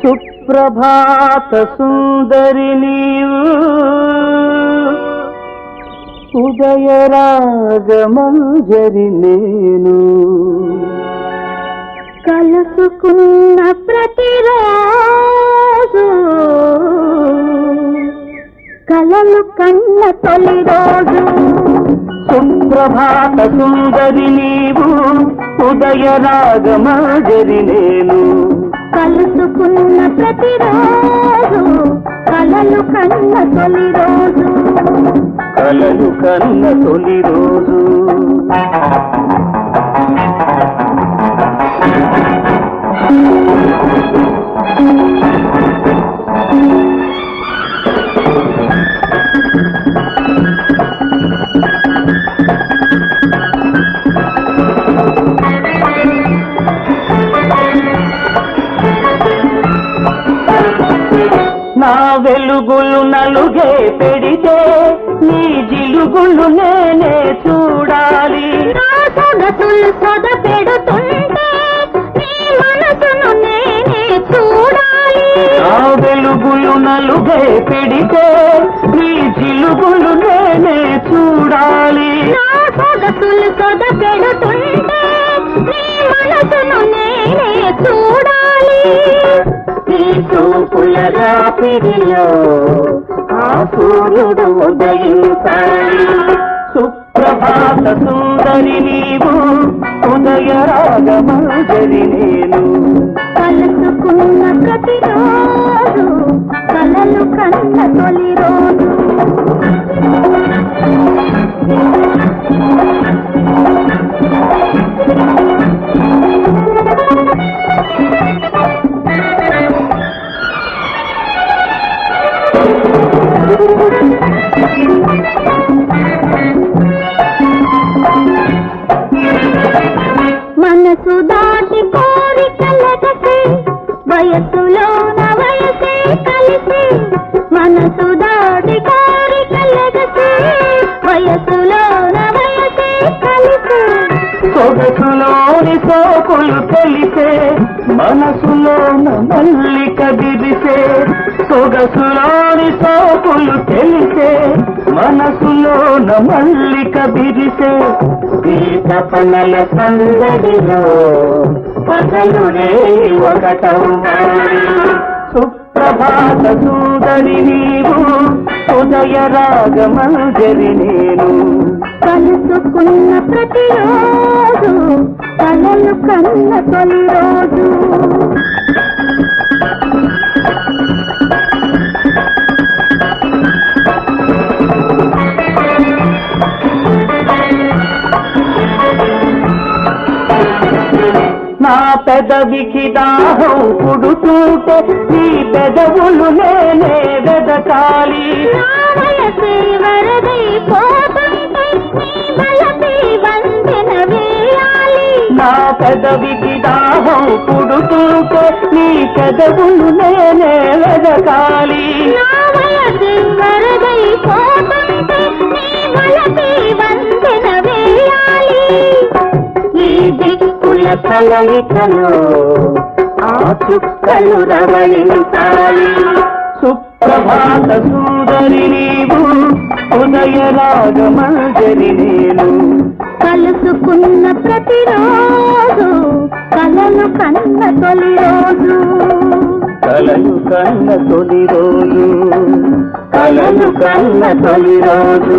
సుప్రభాత సుందరి నీవు ఉదయరాగమంజరి నేను కలుసుకున్న ప్రతిరా కన్న తొలి రోజు. సుప్రభాత సుందరి నీవు ఉదయరాగమంజరి నేను. కలుసుకున్న ప్రతిరోజు కలలు కన్న తొలి రోజు. కలలు కన్న తొలి రోజు. నా వెలుగులు నలుగే పెడితే నీ జిలుగులు నేనే చూడాలి. నా సొగసులు సొద పెడుతుంటే నీ మనసును నేనే చూడాలి. నా వెలుగులు నలుగే పెడితే నీ జిలుగులు నేనే చూడాలి. సొగసులు సొద నీ చూపుల ఆ సూర్యుడు ఉదయించాలి. సుప్రభాత సుందరి నీవు ఉదయ రాగమంజరి నేను. కలుసుకున్న ప్రతిరోజు కలలు కన్న తొలి రోజు. మనసు దాటి కోరికలగసే వయసులోన వయసే కలిసి. మనసు దాటి కోరికలగసే వయసులోన వయసే కలిసి. సొగసులోని సోకులు తెలిసే మనసులోన మల్లిక దిరిసే సొగసులోని సోకులు మనసులోన మల్లిక బిరిసే పీత పనల సందడిలో పగలునే ఒకటవుతాయి. సుప్రభాత సుందరి నీవు ఉదయ రాగమంజరి నేను కలుసుకున్న ప్రతిరోజు కలలు కన్న తొలి రోజు పెదవికి దాహం పుడుతుంటే నీ పెదవులు నేనే వెదకాలి. నా పెదవికి దాహం పుడుతుంటే నీ పెదవులు నేనే వెదకాలి. నా దిక్కుల కలయికలో ఆ చుక్కలు రవళించాలి సుప్రభాత సుందరి నీవు ఉదయ రాగమంజరి నేను. కలుసుకున్న ప్రతిరోజు కలలు కన్న తొలి రోజు. కలలు కన్న తొలి రోజు కలలు కన్న తొలి రోజు.